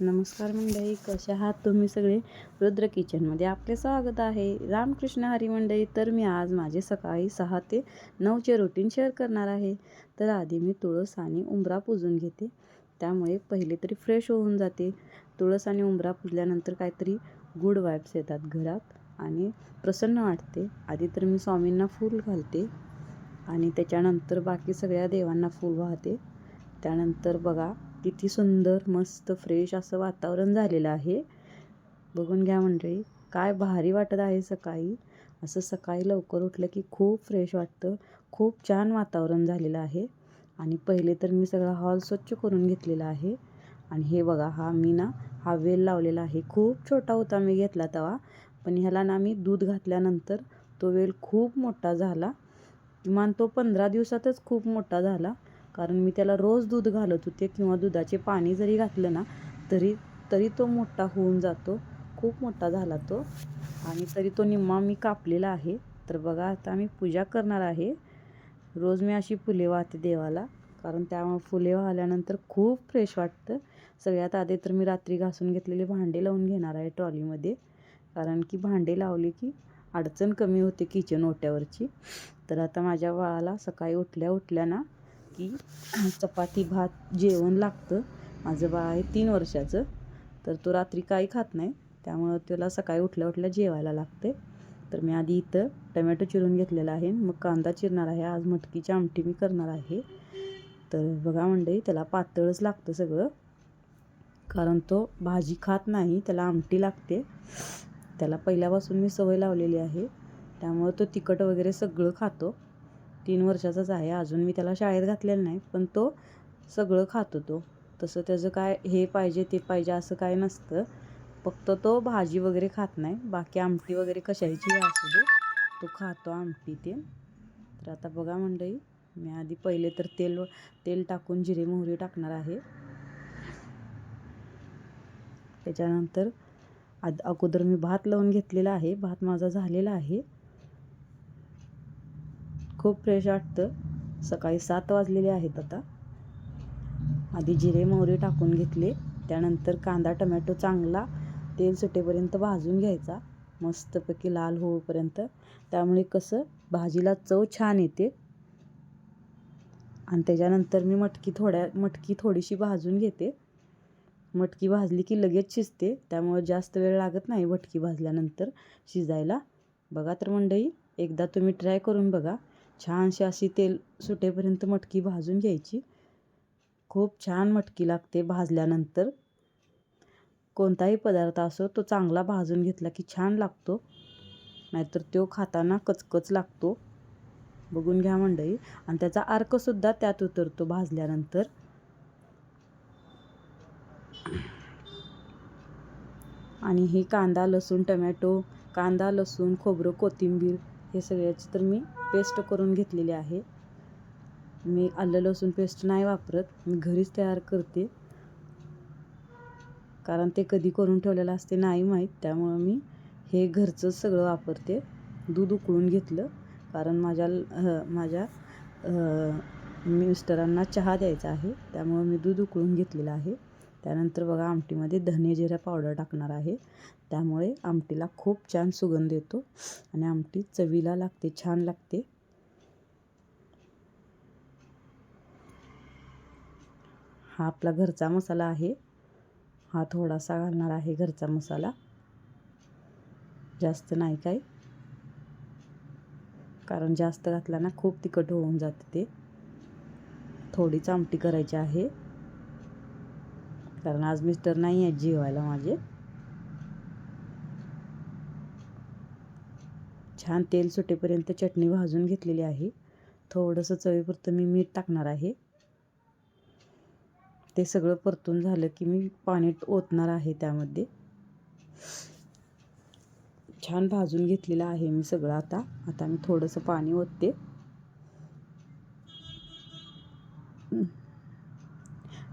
नमस्कार मंडळी कशा आहात तुम्ही सगळे? रुद्र किचनमध्ये आपले स्वागत आहे. रामकृष्ण हरी मंडळी तर मी आज माझे सकाळी सहा ते नऊचे रुटीन शेअर करणार आहे. तर आधी मी तुळस आणि उंबरा पुजून घेते. त्यामुळे पहिले तरी फ्रेश होऊन जाते. तुळस आणि उंबरा पुजल्यानंतर काहीतरी गुड वाईब्स येतात घरात आणि प्रसन्न वाटते. आधी तर मी स्वामींना फूल घालते आणि त्याच्यानंतर बाकी सगळ्या देवांना फूल वाहते. त्यानंतर बघा किती सुंदर मस्त फ्रेश असं वातावरण झालेलं आहे. बघून घ्या मंडळी काय भारी वाटत आहे सकाळी. असं सकाळी लवकर उठलं की खूप फ्रेश वाटतं. खूप छान वातावरण झालेलं आहे. आणि पहिले तर मी सगळा हॉल स्वच्छ करून घेतलेला आहे. आणि हे बघा हा मी ना हा वेल लावलेला आहे. खूप छोटा होता मी घेतला तवा पण ह्याला ना मी दूध घातल्यानंतर तो वेल खूप मोठा झाला. किमान तो पंधरा दिवसातच खूप मोठा झाला. कारण मी त्याला रोज दूध घालत होते किंवा दुधाचे पाणी जरी घातलं ना तरी तरी तो मोठा होऊन जातो. खूप मोठा झाला तो. आणि तरी तो निम्मा मी कापलेला आहे. तर बघा आता मी पूजा करणार आहे. रोज मी अशी फुले वाहते देवाला कारण त्यामुळे फुले वाहल्यानंतर खूप फ्रेश वाटतं. सगळ्यात आधी तर मी रात्री घासून घेतलेले भांडे लावून घेणार आहे ट्रॉलीमध्ये. कारण की भांडे लावले की अडचण कमी होते किचन ओट्यावरची. तर आता माझ्या बाळाला सकाळी उठल्या उठल्या ना की चपाती भात जेवण लागतं. माझं बाळ आहे तीन वर्षाचं. तर तो रात्री काही खात नाही. त्यामुळं त्याला सकाळी उठल्या उठल्या जेवायला लागते. तर मी आधी इथं टमॅटो चिरून घेतलेला आहे. मग कांदा चिरणार आहे. आज मटकीची आमटी मी करणार आहे. तर बघा म्हणजे त्याला पातळच लागतं सगळं. कारण तो भाजी खात नाही त्याला आमटी लागते. त्याला पहिल्यापासून मी सवय लावलेली आहे. त्यामुळं तो तिखट वगैरे सगळं खातो. तीन वर्षाचाच आहे. अजून मी त्याला शाळेत घातलेला नाही पण तो सगळं खातो तो. तसं त्याचं काय हे पाहिजे ते पाहिजे असं काय नसतं. फक्त तो भाजी वगैरे खात नाही. बाकी आमटी वगैरे कशाची असू दे. तो खातो आमटी ते तर आता बघा मंडळी मी आधी पहिले तर तेल तेल टाकून जिरे मोहरी टाकणार आहे. त्याच्यानंतर आद अगोदर मी भात लावून घेतलेला आहे. भात माझा झालेला आहे. खूप फ्रेश वाटतं. सकाळी सात वाजलेले आहेत आता. आधी जिरे मोहरी टाकून घेतले. त्यानंतर कांदा टमॅटो चांगला तेल सुटेपर्यंत भाजून घ्यायचा. मस्तपैकी लाल होईपर्यंत त्यामुळे कसं भाजीला चव छान येते. आणि त्याच्यानंतर मी मटकी थोड्या मटकी थोडीशी भाजून घेते. मटकी भाजली की लगेच शिजते. त्यामुळे जास्त वेळ लागत नाही मटकी भाजल्यानंतर शिजायला. बघा तर मंडळी एकदा तुम्ही ट्राय करून बघा. छानशी अशी तेल सुटेपर्यंत मटकी भाजून घ्यायची. खूप छान मटकी लागते भाजल्यानंतर. कोणताही पदार्थ असो तो चांगला भाजून घेतला की छान लागतो. नाहीतर तो खाताना कचकच लागतो. बघून घ्या मंडळी. आणि त्याचा अर्कसुद्धा त्यात उतरतो भाजल्यानंतर. आणि हे कांदा लसूण टमॅटो कांदा लसूण खोबरं कोथिंबीर हे सगळ्याची तर मी पेस्ट करून घेतलेली आहे. मी आलं लसूण पेस्ट नाही वापरत. मी घरीच तयार करते. कारण ते कधी करून ठेवलेलं असते नाही माहीत. त्यामुळं मी हे घरचं सगळं वापरते. दूध उकळून घेतलं. कारण माझ्या माझ्या मिस्टरांना चहा द्यायचा आहे. त्यामुळं मी दूध उकळून घेतलेलं आहे. त्यानंतर बघा आमटीमध्ये धने जिरा पावडर टाकणार आहे. त्यामुळे आमटीला खूप छान सुगंध येतो आणि आमटी चवीला लागते छान लागते. हा आपला घरचा मसाला आहे. हा थोडासा घालणार आहे घरचा मसाला. जास्त नाही काय कारण जास्त घातला ना खूप तिखट होऊन जाते ते. थोडीच आमटी करायची आहे. कारण आज मिस्टर नाही आहेत जेवायला माझे. छान तेल सुटेपर्यंत चटणी भाजून घेतलेली आहे. थोडंसं चवीपुरतं मी मीठ टाकणार आहे. ते सगळं परतून झालं की मी पाणी ओतणार आहे त्यामध्ये. छान भाजून घेतलेलं आहे मी सगळं आता. आता मी थोडंसं पाणी ओतते.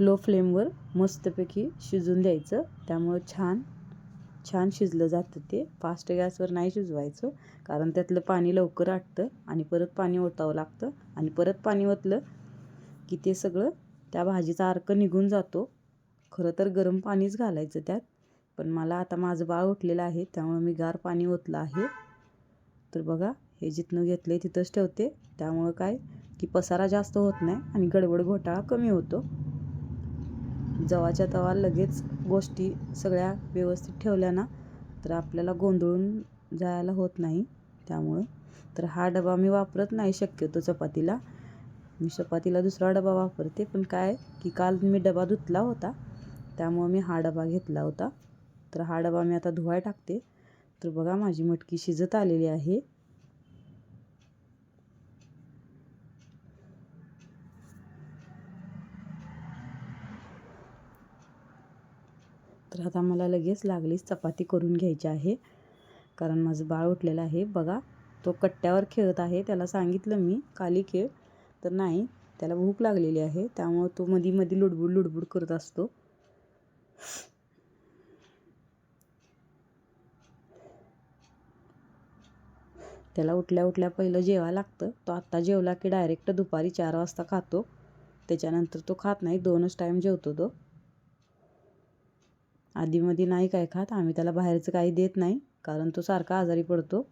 लो फ्लेमवर मस्तपैकी शिजून द्यायचं. त्यामुळं छान छान शिजलं जातं ते. फास्ट गॅसवर नाही शिजवायचं कारण त्यातलं पाणी लवकर आटतं आणि परत पाणी ओतावं लागतं. आणि परत पाणी ओतलं की ते सगळं त्या भाजीचा अर्क निघून जातो. खरं तर गरम पाणीच घालायचं त्यात. पण मला आता माझं बाळ उठलेलं आहे त्यामुळे मी गार पाणी ओतलं आहे. तर बघा हे जिथनं घेतलं आहे तिथंच ठेवते. त्यामुळं काय की पसारा जास्त होत नाही आणि गडबड घोटाळा कमी होतो. जवाच्या तवा लगेच गोष्टी सगळ्या व्यवस्थित ठेवल्या ना तर आपल्याला गोंधळून जायला होत नाही. त्यामुळं तर हा डबा मी वापरत नाही शक्यतो चपातीला. मी चपातीला दुसरा डबा वापरते पण काय की काल मी डबा धुतला होता त्यामुळं मी हा डबा घेतला होता. तर हा डबा मी आता धुवाय टाकते. तर बघा माझी मटकी शिजत आलेली आहे. तर आता मला लगेच लागलीच चपाती करून घ्यायची आहे. कारण माझं बाळ उठलेलं आहे. बघा तो कट्ट्यावर खेळत आहे. त्याला सांगितलं मी खाली खेळ. तर नाही त्याला भूक लागलेली आहे. त्यामुळं तो मधी मधी लुडबुड लुडबुड करत असतो. त्याला उठल्या उठल्या पहिलं जेवा लागतं. तो आत्ता जेवला की डायरेक्ट दुपारी चार वाजता खातो. त्याच्यानंतर तो खात नाही. दोनच टाईम जेवतो तो. आधीमध्ये नाही काय खात आम्ही त्याला बाहेरचं काही देत नाही कारण तो सारखा आजारी पडतो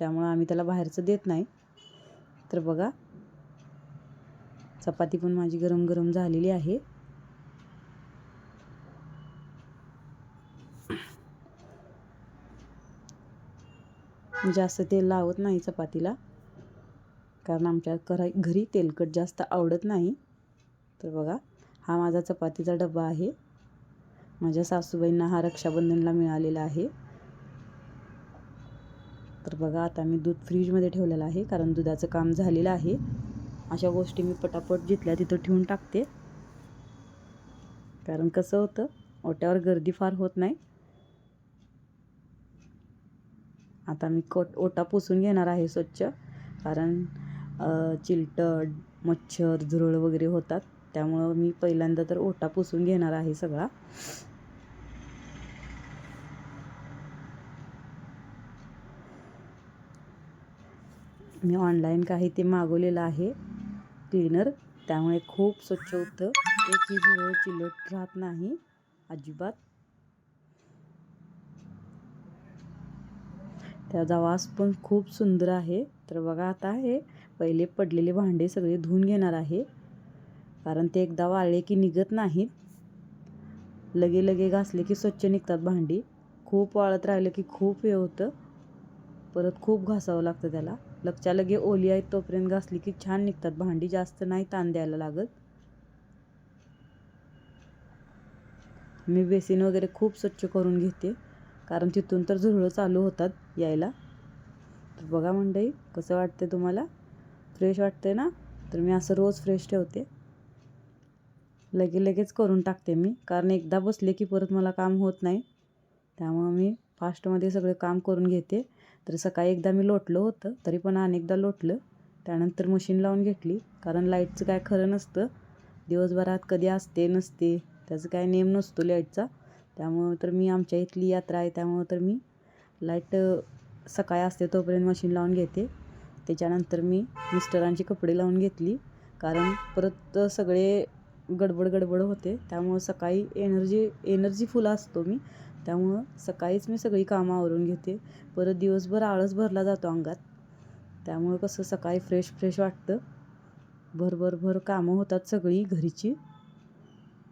त्यामुळं आम्ही त्याला बाहेरचं देत नाही. तर बघा चपाती पण माझी गरम गरम झालेली आहे. जास्त तेल लावत नाही चपातीला कारण आमच्या घरा घरी तेलकट जास्त आवडत नाही. तर बघा हा माझा चपातीचा डबा आहे. माझ्या सासूबाईंना हा रक्षाबंधनला मिळालेला आहे. तर बघा आता मी दूध फ्रीजमध्ये ठेवलेलं आहे कारण दुधाचं काम झालेलं आहे. अशा गोष्टी मी पटापट जिथल्या तिथं ठेवून टाकते. कारण कसं होतं ओट्यावर गर्दी फार होत नाही. आता मी कोट ओटा पुसून घेणार आहे स्वच्छ कारण चिलटड मच्छर झुरळ वगैरे होतात. त्यामुळं मी पहिल्यांदा तर ओटा पुसून घेणार आहे सगळा. मी ऑनलाईन काही ते मागवलेलं आहे. क्लीनर त्यामुळे खूप स्वच्छ होतं. एकही झुरळ चिलट राहत नाही. अजिबात. त्याचा वास पण खूप सुंदर आहे. तर बघा आता हे पहिले पडलेले भांडे सगळे धुवून घेणार आहे. कारण ते एकदा वाळले की निघत नाहीत. लगे लगे घासले की स्वच्छ निघतात भांडी. खूप वाळत राहिलं की खूप हे होतं. परत खूप घासावं लागतं त्याला. लगच्या लगे ओली आहेत तोपर्यंत घासली की छान निघतात. भांडी जास्त नाही ताण द्यायला लागत. मी बेसिन वगैरे खूप स्वच्छ करून घेते. कारण तिथून तर झुरळं चालू होतात यायला. तर बघा मंडई कसं वाटते तुम्हाला? फ्रेश वाटते ना? तर मी असं रोज फ्रेश ठेवते. लगे लगेच करून टाकते मी. कारण एकदा बसले की परत मला काम होत नाही. त्यामुळं मी फास्टमध्ये सगळे काम करून घेते. तर सकाळी एकदा मी लोटलं होतं तरी पण अनेकदा लोटलं. त्यानंतर मशीन लावून घेतली. कारण लाईटचं काय खरं नसतं. दिवसभरात कधी असते नसते त्याचं काय नेम नसतो लाईटचा. त्यामुळं तर मी आमच्या इथली यात्रा आहे त्यामुळं तर मी लाइट सकाळी असते तोपर्यंत मशीन लावून घेते. त्याच्यानंतर मी मिस्टरांची कपडे लावून घेतली. कारण परत सगळे गडबड गडबड होते. त्यामुळं सकाळी एनर्जी एनर्जी फुल असतो मी. त्यामुळं सकाळीच मी सगळी कामं आवरून घेते. परत दिवसभर आळस भरला जातो अंगात. त्यामुळं कसं सकाळी फ्रेश फ्रेश वाटतं. भरभर भर कामं होतात सगळी घरीची.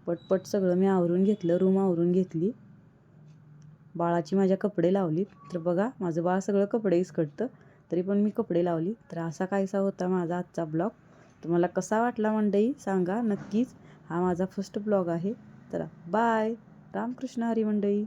पटपट सगळं मी आवरून घेतलं रूम आवरून घेतली. बाळाची माझ्या कपडे लावली तर बघा माझं बाळ सगळं कपडे इसकटतं तरी पण मी कपडे लावली. तर असा कायसा होता माझा आजचा ब्लॉग. तुम्हाला कसा वाटला मंडई सांगा नक्कीच. हा माझा फर्स्ट ब्लॉग आहे. तर बाय रामकृष्ण हरी मंडई.